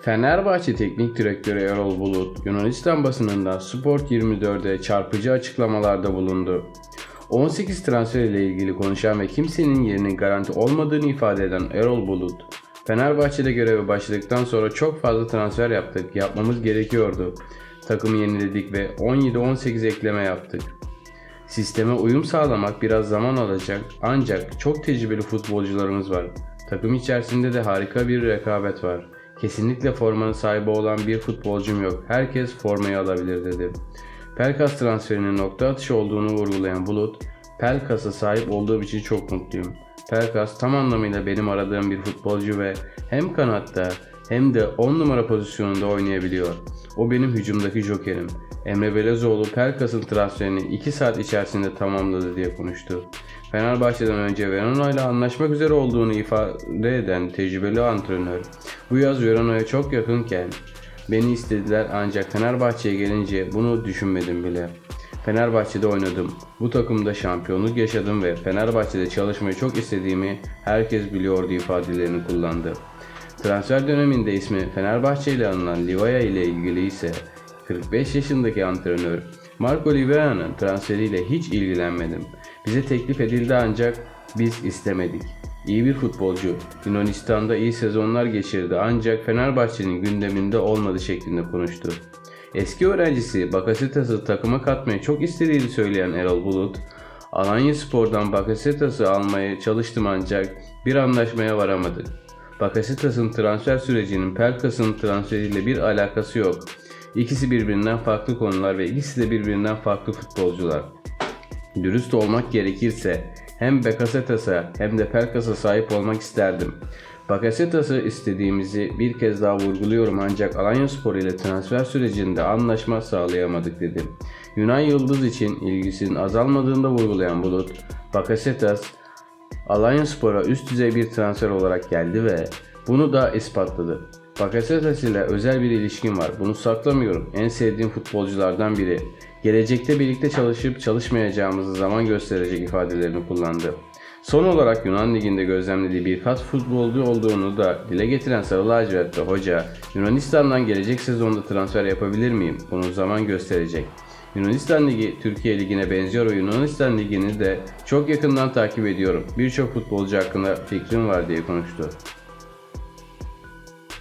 Fenerbahçe Teknik Direktörü Erol Bulut, Yunanistan basınında Sport 24'e çarpıcı açıklamalarda bulundu. 18 transfer ile ilgili konuşan ve kimsenin yerinin garanti olmadığını ifade eden Erol Bulut, Fenerbahçe'de göreve başladıktan sonra çok fazla transfer yaptık, yapmamız gerekiyordu. Takımı yeniledik ve 17-18 ekleme yaptık. Sisteme uyum sağlamak biraz zaman alacak ancak çok tecrübeli futbolcularımız var. Takım içerisinde de harika bir rekabet var. Kesinlikle formanın sahibi olan bir futbolcum yok. Herkes formayı alabilir dedi. Pelkas transferinin nokta atışı olduğunu vurgulayan Bulut, Pelkas'a sahip olduğum için çok mutluyum. Pelkas tam anlamıyla benim aradığım bir futbolcu ve hem kanatta hem de 10 numara pozisyonunda oynayabiliyor. O benim hücumdaki jokerim. Emre Belezoğlu Pelkas'ın transferini 2 saat içerisinde tamamladı diye konuştu. Fenerbahçe'den önce Verona ile anlaşmak üzere olduğunu ifade eden tecrübeli antrenör, bu yaz Verona'ya çok yakınken beni istediler ancak Fenerbahçe'ye gelince bunu düşünmedim bile. Fenerbahçe'de oynadım. Bu takımda şampiyonluk yaşadım ve Fenerbahçe'de çalışmayı çok istediğimi herkes biliyordu ifadelerini kullandı. Transfer döneminde ismi Fenerbahçe ile anılan Livaya ile ilgili ise 45 yaşındaki antrenör Marco Livaa'nın transferiyle hiç ilgilenmedim. Bize teklif edildi ancak biz istemedik. İyi bir futbolcu. Yunanistan'da iyi sezonlar geçirdi ancak Fenerbahçe'nin gündeminde olmadı şeklinde konuştu. Eski öğrencisi Bakasetas'ı takıma katmayı çok istediğini söyleyen Erol Bulut, Alanya Spor'dan Bakasetas'ı almaya çalıştım ancak bir anlaşmaya varamadık. Bakasetas'ın transfer sürecinin Pelkas'ın transferiyle bir alakası yok. İkisi birbirinden farklı konular ve ikisi de birbirinden farklı futbolcular. Dürüst olmak gerekirse hem Bakasetas'a hem de Pelkas'a sahip olmak isterdim. Bakasetas'ı istediğimizi bir kez daha vurguluyorum ancak Alanyaspor ile transfer sürecinde anlaşma sağlayamadık dedi. Yunan Yıldız için ilgisinin azalmadığını da vurgulayan Bulut, Bakasetas Alanyaspor'a üst düzey bir transfer olarak geldi ve bunu da ispatladı. Bakasetas ile özel bir ilişkim var. Bunu saklamıyorum. En sevdiğim futbolculardan biri. Gelecekte birlikte çalışıp çalışmayacağımızı zaman gösterecek ifadelerini kullandı. Son olarak Yunan Ligi'nde gözlemlediği birkaç futbolcu olduğunu da dile getiren Sarı Lacivert'te hoca, Yunanistan'dan gelecek sezonda transfer yapabilir miyim? Bunu zaman gösterecek. Yunanistan Ligi Türkiye Ligi'ne benziyor ve Yunanistan Ligi'ni de çok yakından takip ediyorum. Birçok futbolcu hakkında fikrim var diye konuştu.